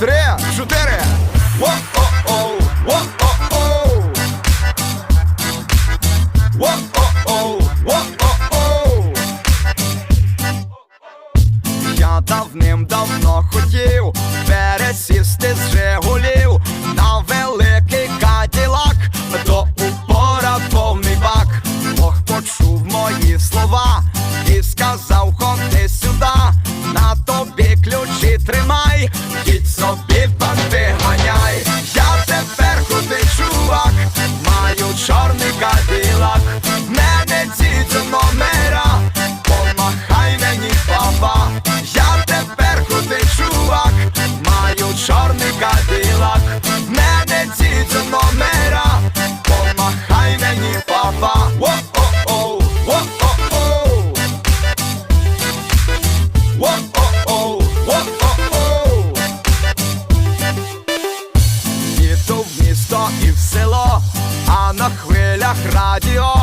Три, чотири. Я давним-давно хотів пересісти каділак, мене ці до номера, помахай мені папа, я тепер крутий чувак, маю чорний каділак, мене ці до номера, помахай мені папа, Воу-о-оу, воу-о-оу. Воу-о-оу, воу-о-оу. Їду в місто і в село, а на хвилях радіо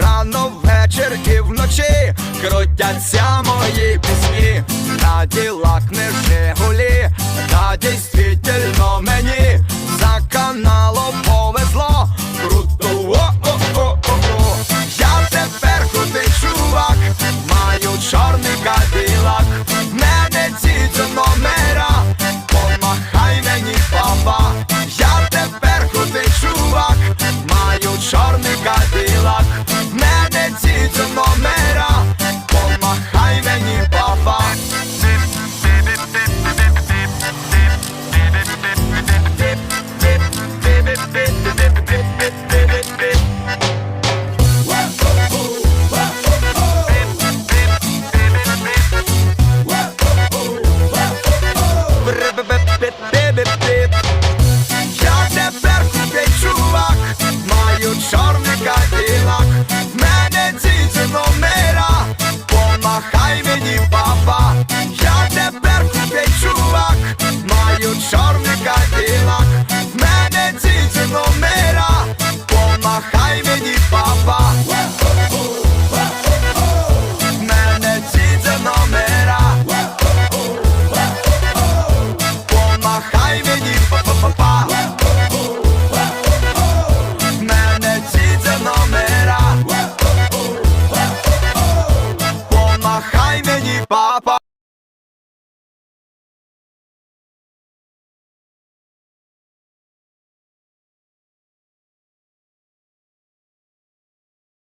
рано вечір і вночі крутяться мої пісні, Каділак не гулі, та дійсно мені